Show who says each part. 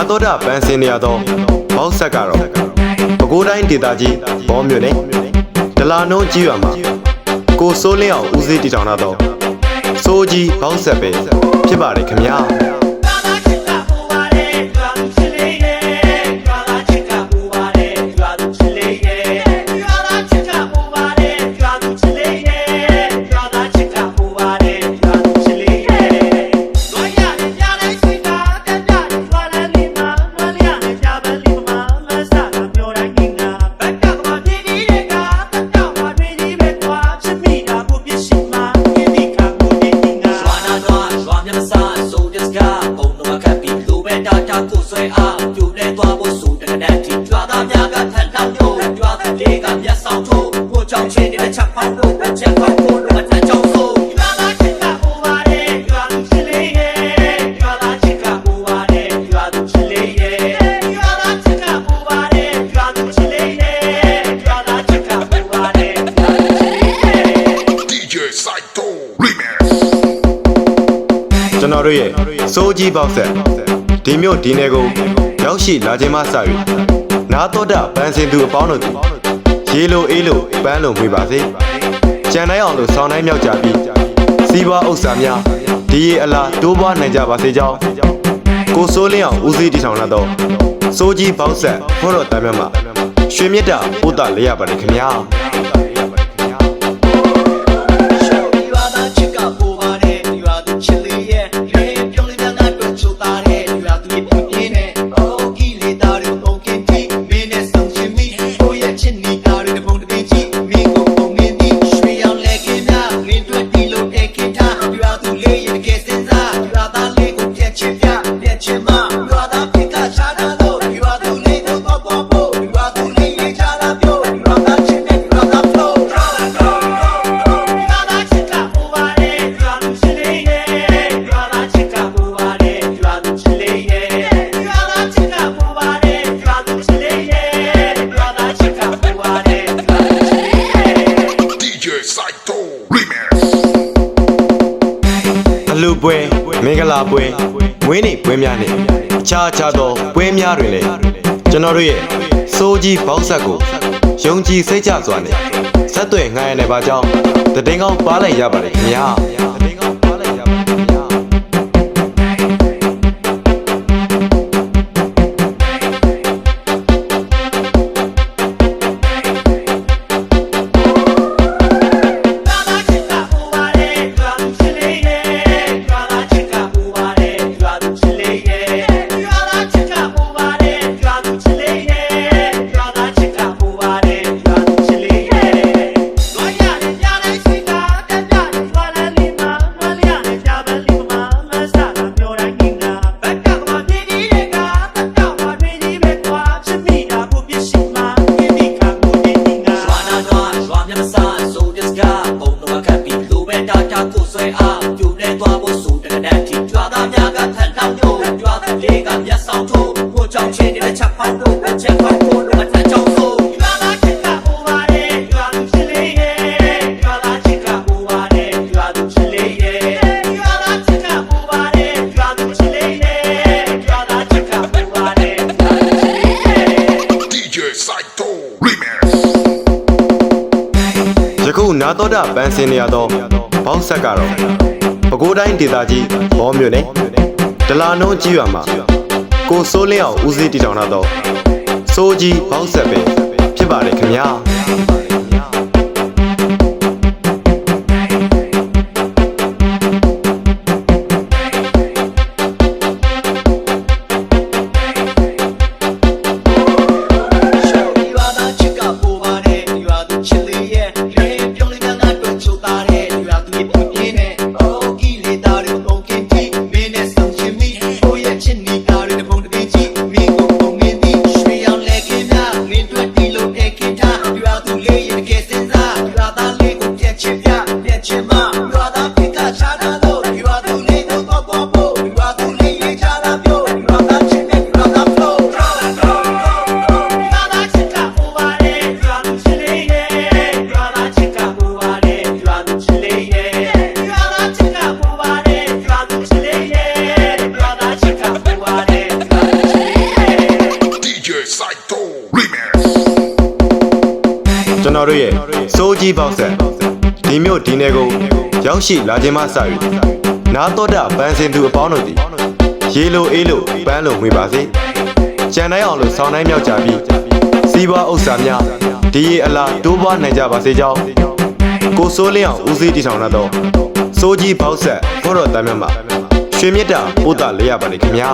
Speaker 1: နာတော်တာပန်းစင်နေရသောဘောက်ဆက်ကတော့ပဲခူးတိုင်းဒေသကြီးဘောမြို့နယ်ဒလာနှုံးကြီးရွာမှာကိုစိုးလင်းအောင်ဦးစီးတည်ထောင်လာသောစိုးကြီးဘောက်ဆက်ပဲဖြစ်ပါတယ်ခင်ဗျာ
Speaker 2: လဲသွားဖို့ဆိုတဲ့နဲ့တီကြွာသားများကထက်လောက်ညို့ကြွာသူတွေကမျက်ဆောင်ထိုးကိုကြောင့်ချင်းတဲ့ချက်ဖောက်ဖို့ချက်ဖောက်ဖို့အထက်ကြောင့်ဆိုရွာသားချစ်ကပူပါတယ်ရွာသူချစ်လေးရဲ့ရွာသားချစ်ကပူပါတယ်ရွာသူချစ်လေးရဲ့ရွာသားချစ်ကပူပါတယ်ရွာသူချစ်လေးရဲ့ရွာသားချစ်ကပူပါတယ်ရွာသူချစ်လေးရဲ့
Speaker 3: DJ Saito Remix.
Speaker 1: ကျွန်တော်တို့ရဲ့စိုးကြီးဘောက်ဆက်ဒီမြို့ဒီနယ်ကို ရောက်ရှိလာခြင်းမှစ၍နာတော်တာပန်းစင်သူအပေါင်းတို့သည်ရေလိုအေးလိုပန်းလိုမွေပါစေကြံတိုင်းအောင်လို့ဆောင်းတိုင်းမြောက်ကြပြီးစီးပွားဥစ္စာများဒီရေအလားတိုးပွားနိုင်ကြပါစေကြောင်းကိုစိုးလင်းအောင်ဦးစီးတည်ထောင်လာသောစိုးကြီးဘောက်ဆက်ဘောတော်တမ်းမြတ်မှာရွှေမြတ်တာပို့တာလေးရပါတယ်ခင်ဗျာ
Speaker 2: ရဲ့
Speaker 3: DJ Saito Remix.
Speaker 1: အလူပွဲမင်္ဂလာပွဲဝင်းနေပွဲများနဲ့အခြားခြားသောပွဲများတွင်လည်းကျွန်တော်တို့ရဲ့စိုးကြီးဘောက်ဆက်ကိုယုံကြည်စိတ်ချစွာနဲ့ဆက်သွယ်ငှားရတဲ့ပါကြောင်းတည်င်းကောင်းပါလိုက်ရပါတယ်ခင်ဗျာ
Speaker 3: Remix.
Speaker 1: ယခုနာတော်တာပန်းစင်နေရသောဘောက်ဆက်ကတော့ပဲခူးတိုင်းဒေသကြီးဘောမြို့နယ်ဒလာနှုံးကြီးရွာမှာကိုစိုးလင်းအောင်ဦးစီးတည်ထောင်လာသောစိုးကြီးဘောက်ဆက်ပဲဖြစ်ပါတယ်ခင်ဗျာ
Speaker 4: ကျွန်တော်တို့ရဲ့စိုးကြီးပေါက်ဆက်ဒီမြို့ဒီနယ်ကိုရောက်ရှိလာခြင်းမှစ၍နာတော်တာပန်းစင်သူအပေါင်းတို့သည်ရေလိုအေးလိုပန်းလိုငွေပါစေကြံတိုင်းအောင်လို့ဆောင်းတိုင်းမြောက်ကြပြီးစီးပွားဥစ္စာများဒီရေအလားတိုးပွားနိုင်ကြပါစေကြောင်းကိုစိုးလင်းအောင်ဦးစီးတည်ထောင်လာတော့စိုးကြီးပေါက်ဆက်ဘောတော်တမ်းမြတ်မှာရွှေမြတ်တာပို့တာလေးရပါလေခင်ဗျာ